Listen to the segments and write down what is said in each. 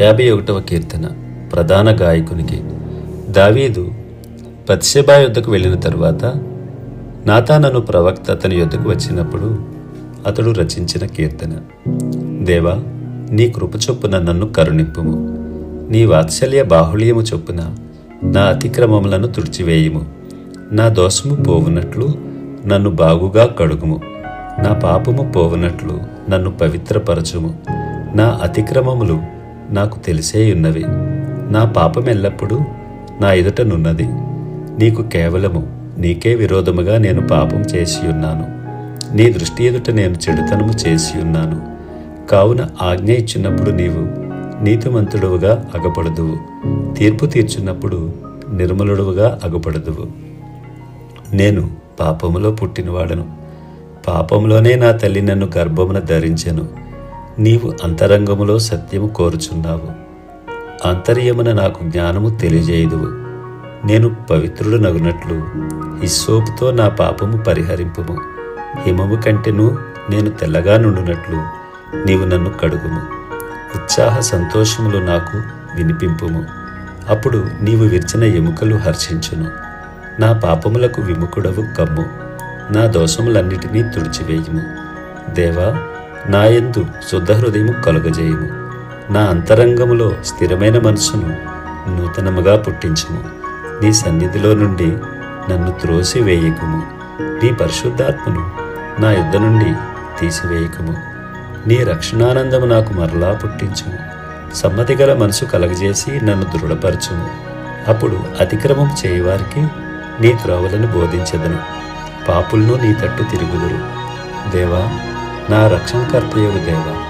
యాభై ఒకటవ కీర్తన ప్రధాన గాయకునికి. దావీదు బత్షెబా యుద్ధకు వెళ్ళిన తరువాత నాతానను ప్రవక్త అతని యుద్ధకు వచ్చినప్పుడు అతడు రచించిన కీర్తన. దేవా నీ కృప చొప్పున నన్ను కరుణింపుము. నీ వాత్సల్య బాహుళ్యము చొప్పున నా అతిక్రమములను తుడిచివేయుము. నా దోషము పోవునట్లు నన్ను బాగుగా కడుగుము. నా పాపము పోవునట్లు నన్ను పవిత్రపరచుము. నా అతిక్రమములు నాకు తెలిసే ఉన్నవి. నా పాపం ఎల్లప్పుడూ నా ఎదుటనున్నది నీకు కేవలము నీకే విరోధముగా నేను పాపం చేసి ఉన్నాను నీ దృష్టి ఎదుట నేను చెడుతనము చేసి ఉన్నాను కావున ఆజ్ఞ ఇచ్చినప్పుడు నీవు నీతిమంతుడువుగా అగపడదువు. తీర్పు తీర్చున్నప్పుడు నిర్మలుడువుగా అగపడదువు. నేను పాపములో పుట్టినవాడను. పాపంలోనే నా తల్లి నన్ను గర్భమున ధరించెను. నీవు అంతరంగములో సత్యము కోరుచున్నావు. అంతర్యమున నాకు జ్ఞానము తెలియజేయదువు. నేను పవిత్రుడు నగునట్లు హిస్సోపుతో నా పాపము పరిహరింపుము. హిమము కంటెను నేను తెల్లగా నుండునట్లు నీవు నన్ను కడుగుము. ఉత్సాహ సంతోషములు నాకు వినిపింపుము. అప్పుడు నీవు విరిచిన ఎముకలు హర్షించును. నా పాపములకు విముకుడవు కమ్ము. నా దోషములన్నిటినీ తుడిచివేయుము. దేవా నాయందు శుద్ధ హృదయము కలుగజేయుము. నా అంతరంగములో స్థిరమైన మనసును నూతనముగా పుట్టించుము. నీ సన్నిధిలో నుండి నన్ను త్రోసివేయకుము. నీ పరిశుద్ధాత్మను నా యుద్ధ నుండి తీసివేయకుము. నీ రక్షణానందము నాకు మరలా పుట్టించుము. సమ్మతి గల మనసు కలగజేసి నన్ను దృఢపరచుము. అప్పుడు అతిక్రమం చేయవారికి నీ త్రోవలను బోధించదను. పాపులను నీ తట్టు తిరుగుదురు. దేవా నా రక్షణకర్తయగు దేవ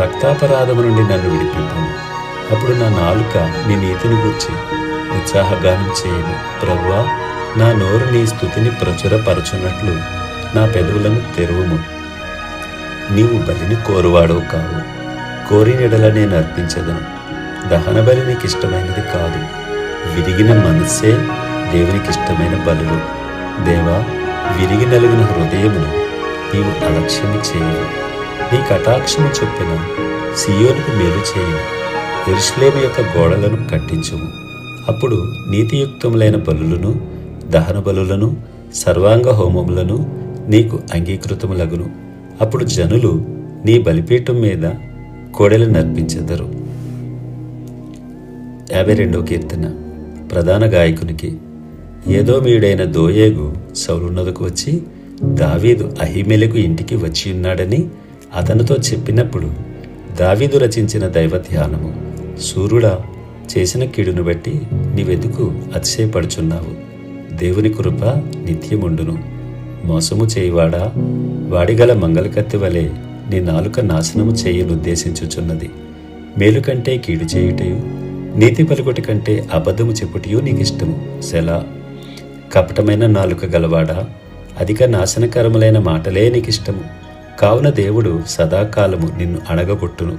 రక్తాపరాధము నుండి నన్ను విడిపింపము అప్పుడు నా నాలుక నీ నీతిని గూర్చి ఉత్సాహగానం చేయను. ప్రభువా నా నోరు నీ స్థుతిని ప్రచురపరచున్నట్లు నా పెదవులను తెరువుము. నీవు బలిని కోరువాడవు కావు. కోరినెడల నేను అర్పించదను. దహన బలి నీకు ఇష్టమైనది కాదు. విరిగిన మనస్సే దేవునికి ఇష్టమైన బలులు. దేవా విరిగి నలిగిన హృదయమును నీవు అలక్ష్యము చేయవు నీ కటాక్షము చొప్పున సియోనికి మేలు చేయు ఎరుషులేము యొక్క గోడలను కట్టించుము. అప్పుడు నీతియుక్తములైన బలులను దహన బలులను సర్వాంగ హోమములను నీకు అంగీకృతములగును అప్పుడు జనులు నీ బలిపీఠం మీద కోడెలు నర్పించెదరు. యాభై రెండో కీర్తన. ప్రధాన గాయకునికి. ఏదో మీడైన దోయేగు సౌలున్నదకు వచ్చి దావీదు అహిమెలకు ఇంటికి వచ్చి ఉన్నాడని అతనితో చెప్పినప్పుడు దావీదు రచించిన దైవ ధ్యానము సూర్యుడా చేసిన కీడును బట్టి నీవెందుకు అతిశయపడుచున్నావు? దేవుని కృప నిత్యముండును. మోసము చేయివాడా? వాడిగల మంగళకత్తి వలె నీ నాలుక నాశనము చేయనుద్దేశించుచున్నది. మేలు కంటే కీడు చేయుటయు నీతి పలుకుటి కంటే అబద్ధము చెప్పుటయు నీకిష్టము. సెలా కపటమైన నాలుక గలవాడా? అధిక నాశనకరములైన మాటలే నీకిష్టము. కావున దేవుడు సదాకాలము నిన్ను అడగగొట్టును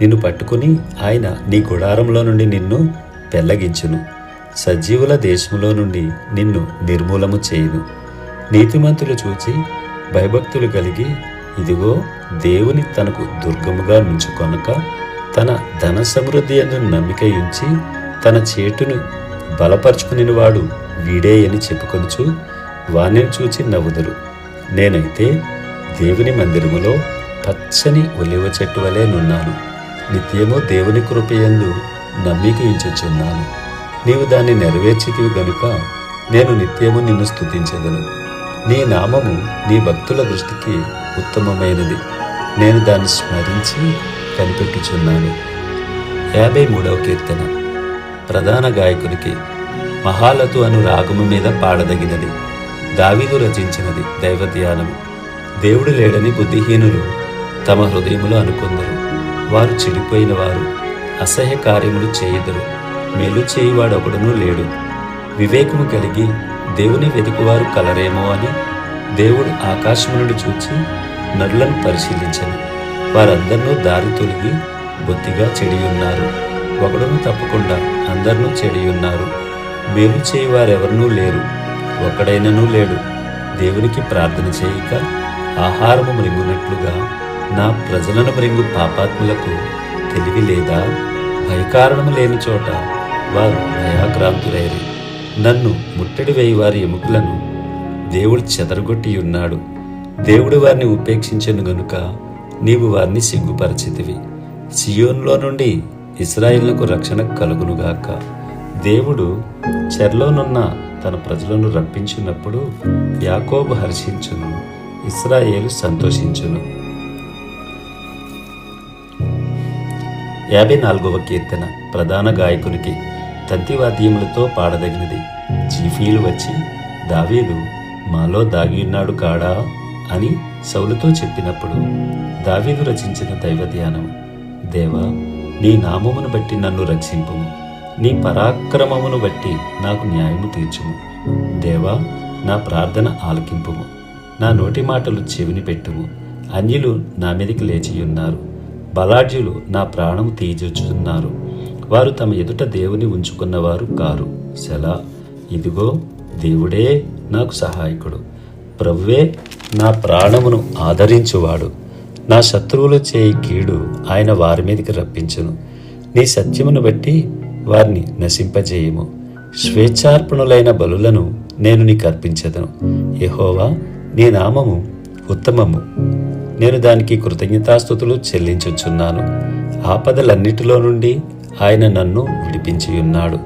నిన్ను పట్టుకుని ఆయన నీ గుడారంలో నుండి నిన్ను పెల్లగించును. సజీవుల దేశంలో నుండి నిన్ను నిర్మూలము చేయును. నీతిమంతులు చూచి భయభక్తులు కలిగి ఇదిగో దేవుని తనకు దుర్గముగా నుంచుకొనక తన ధన సమృద్ధి అందు నమ్మిక ఉంచి తన చేటును బలపరుచుకునివాడు వీడే అని చెప్పుకొనుచు వాణిని చూచి నవ్వుదురు. నేనైతే దేవుని మందిరములో పచ్చని ఒలివ చెట్టు వలె నున్నాను. నిత్యము దేవుని కృపయందు నమ్మిక ఉంచుచున్నాను. నీవు దాన్ని నెరవేర్చితివి గనుక నేను నిత్యము నిన్ను స్థుతించదను నీ నామము నీ భక్తుల దృష్టికి ఉత్తమమైనది. నేను దాన్ని స్మరించి కనిపెట్టుచున్నాను. యాభై మూడవ కీర్తన. ప్రధాన గాయకునికి మహాలతు అను రాగము మీద పాడదగినది. దావీదు రచించినది దైవధ్యానము. దేవుడు లేడని బుద్ధిహీనులు తమ హృదయములు అనుకుందరు. వారు చెడిపోయిన వారు అసహ్య కార్యములు చేయుదురు. మేలు చేయువాడొకడునూ లేడు. వివేకము కలిగి దేవుని వెతుకువారు కలరేమో అని దేవుడు ఆకాశమునుడు చూచి నరులను పరిశీలించను. వారందరినూ దారి తొలగి బొత్తిగా చెడియున్నారు. ఒకడును తప్పకుండా అందరినూ చెడియున్నారు. మేలు చేయువారెవరనూ లేరు. ఒక్కడైనను లేడు. దేవునికి ప్రార్థన చేయక ఆహారము మృంగునట్లుగా నా ప్రజలను మృంగు పాపాత్ములకు తెలివి లేదా భయకారణము లేని చోట వారు భయాక్రాంతులైరి నన్ను ముట్టడి వేయి వారి ఎముకలను దేవుడు చెదరగొట్టి ఉన్నాడు. దేవుడు వారిని ఉపేక్షించను గనుక నీవు వారిని సిగ్గుపరచితివి. సియోన్లో నుండి ఇస్రాయిల్కు రక్షణ కలుగునుగాక. దేవుడు చెర్లోనున్న తన ప్రజలను రప్పించినప్పుడు యాకోబు హర్షించును ఇస్రాయేలు సంతోషించును. యాభై నాలుగవ కీర్తన ప్రధాన గాయకునికి తంతివాద్యములతో పాడదగినది. జీఫీలు వచ్చి దావీదు మాలో దాగి ఉన్నాడు కాడా? అని సౌలుతో చెప్పినప్పుడు దావీదు రచించిన దైవ ధ్యానం దేవా నీ నామమును బట్టి నన్ను రక్షింపు నీ పరాక్రమమును బట్టి నాకు న్యాయము తీర్చుము. దేవా నా ప్రార్థన ఆలకింపుము. నా నోటి మాటలు చెవిని పెట్టుము. అన్యులు నా మీదకి లేచి ఉన్నారు. బలాఢ్యులు నా ప్రాణం తీజొచ్చుతున్నారు వారు తమ ఎదుట దేవుని ఉంచుకున్నవారు కారు. సెలా ఇదిగో దేవుడే నాకు సహాయకుడు. ప్రవ్వే నా ప్రాణమును ఆదరించువాడు. నా శత్రువులు చేయి కీడు ఆయన వారి మీదకి రప్పించును. నీ సత్యమును బట్టి వారిని నశింపజేయము. స్వేచ్ఛార్పణులైన బలులను నేను నీకు అర్పించదను యహోవా నీ నామము ఉత్తమము. నేను దానికి కృతజ్ఞతాస్థుతులు చెల్లించుచున్నాను. ఆపదలన్నిటిలో నుండి ఆయన నన్ను విడిపించి ఉన్నాడు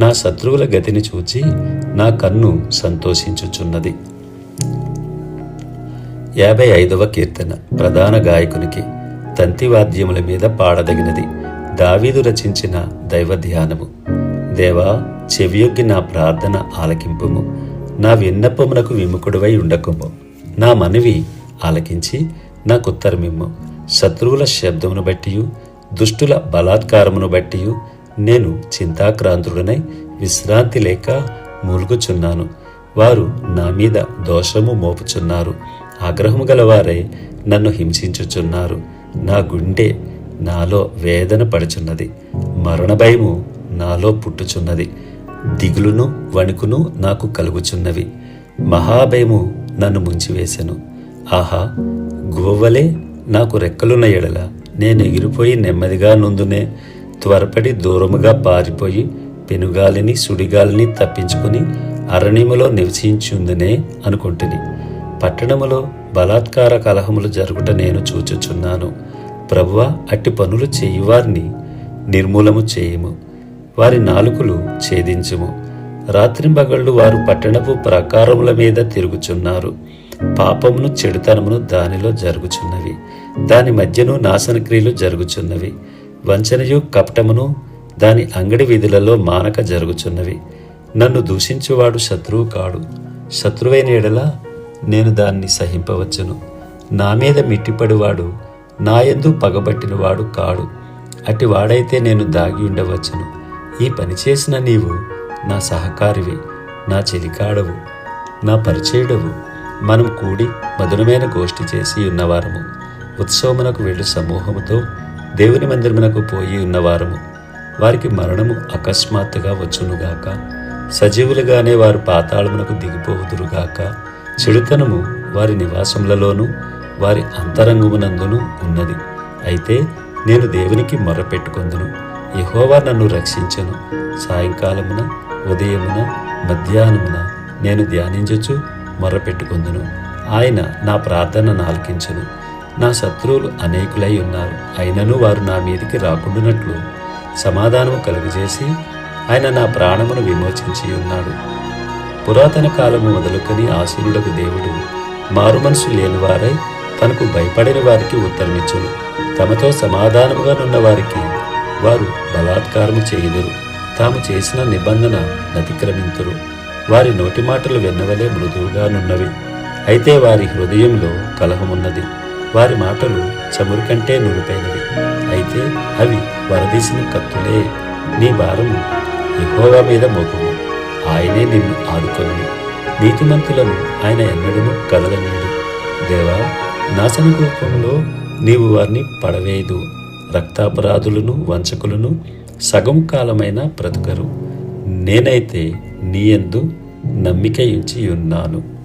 నా శత్రువుల గతిని చూచి నా కన్ను సంతోషించుచున్నది. యాభై ఐదవ కీర్తన ప్రధాన గాయకునికి తంతివాద్యముల మీద పాడదగినది. దావీదు రచించిన దైవ ధ్యానము దేవా చెవియొగ్గి నా ప్రార్థన ఆలకింపుము. నా విన్నపమునకు విముఖుడివై ఉండకుము. నా మనవి ఆలకించి నాకుత్తరమిమ్ము. శత్రువుల శబ్దమును బట్టి దుష్టుల బలాత్కారమును బట్టి నేను చింతాక్రాంతుడనై విశ్రాంతి లేక మూలుగుచున్నాను. వారు నా మీద దోషము మోపుచున్నారు. ఆగ్రహము గలవారై నన్ను హింసించుచున్నారు. నా గుండె నాలో వేదన పడుచున్నది. మరణ భయము నాలో పుట్టుచున్నది. దిగులును వణుకును నాకు కలుగుచున్నవి. మహాభయము నన్ను ముంచివేశెను ఆహా గువ్వలే నాకు రెక్కలున్న ఎడల నేను ఎగిరిపోయి నెమ్మదిగా నుందునే త్వరపడి దూరముగా పారిపోయి పెనుగాలిని సుడిగాలిని తప్పించుకుని అరణ్యములో నివసించుందనే అనుకుంటుని. పట్టణములో బలాత్కార కలహములు జరుగుట నేను చూచుచున్నాను. ప్రభువ అట్టి పనులు చేయువారిని నిర్మూలము చేయుము. వారి నాలుకలు ఛేదించుము. రాత్రింబగళ్ళు వారు పట్టణపు ప్రాకారముల మీద తిరుగుచున్నారు. పాపమును చెడుతనమును దానిలో జరుగుచున్నవి. దాని మధ్యను నాశనక్రియలు జరుగుచున్నవి. వంచనయు కపటమును దాని అంగడి వీధులలో మానక జరుగుచున్నవి. నన్ను దూషించువాడు శత్రువు కాడు. శత్రువైన ఎడల నేను దాన్ని సహింపవచ్చును. నా మీద మిట్టిపడివాడు నాయందు పగబట్టినవాడు కాడు. అటివాడైతే నేను దాగి ఉండవచ్చును. ఈ పని చేసిన నీవు నా సహకారివి నా చెలికాడవు నా పరిచయుడవు. మనం కూడి మధురమైన గోష్ఠి చేసి ఉన్నవారము. ఉత్సవమునకు వెళ్ళు సమూహముతో దేవుని మందిరమునకు పోయి ఉన్నవారము. వారికి మరణము అకస్మాత్తుగా వచ్చునుగాక. సజీవులుగానే వారు పాతాళమునకు దిగిపోవుదురుగాక. చెడుతనము వారి నివాసములలోనూ వారి అంతరంగమునందును ఉన్నది. అయితే నేను దేవునికి మొరపెట్టుకొందును. యహోవా నన్ను రక్షించను. సాయంకాలమున ఉదయమున మధ్యాహ్నమున నేను ధ్యానించచ్చు మొరపెట్టుకొందును. ఆయన నా ప్రార్థన ఆలకించును నా శత్రువులు అనేకులై ఉన్నారు. అయినను వారు నా మీదికి రాకుండానట్లు సమాధానము కలుగజేసి ఆయన నా ప్రాణమును విమోచించి ఉన్నాడు. పురాతన కాలము మొదలుకొని ఆశీనుడకు దేవుడు మారు మనసు లేనివారై తనకు భయపడిన వారికి ఉత్తరమిచ్చును. తమతో సమాధానముగా నున్న వారికి వారు బలాత్కారము చేయుదురు. తాము చేసిన నిబంధన అతిక్రమింతురు వారి నోటి మాటలు వెన్నవలే మృదువుగా నున్నవి. అయితే వారి హృదయంలో కలహమున్నది. వారి మాటలు చమురు కంటే నుడిపైనవి. అయితే అవి వరదీసిన కత్తులే. నీ భారము ఎక్కువగా మీద మోపము. ఆయనే నిన్ను ఆదుకొను నీతిమంతులను ఆయన ఎన్నడూ కదలనీడు దేవా నాశన రూపంలో నీవు వారిని పడవేయదు. రక్తాపరాధులను వంచకులను సగం కాలమైన బ్రతుకరు. నేనైతే నీయందు నమ్మిక ఉంచి ఉన్నాను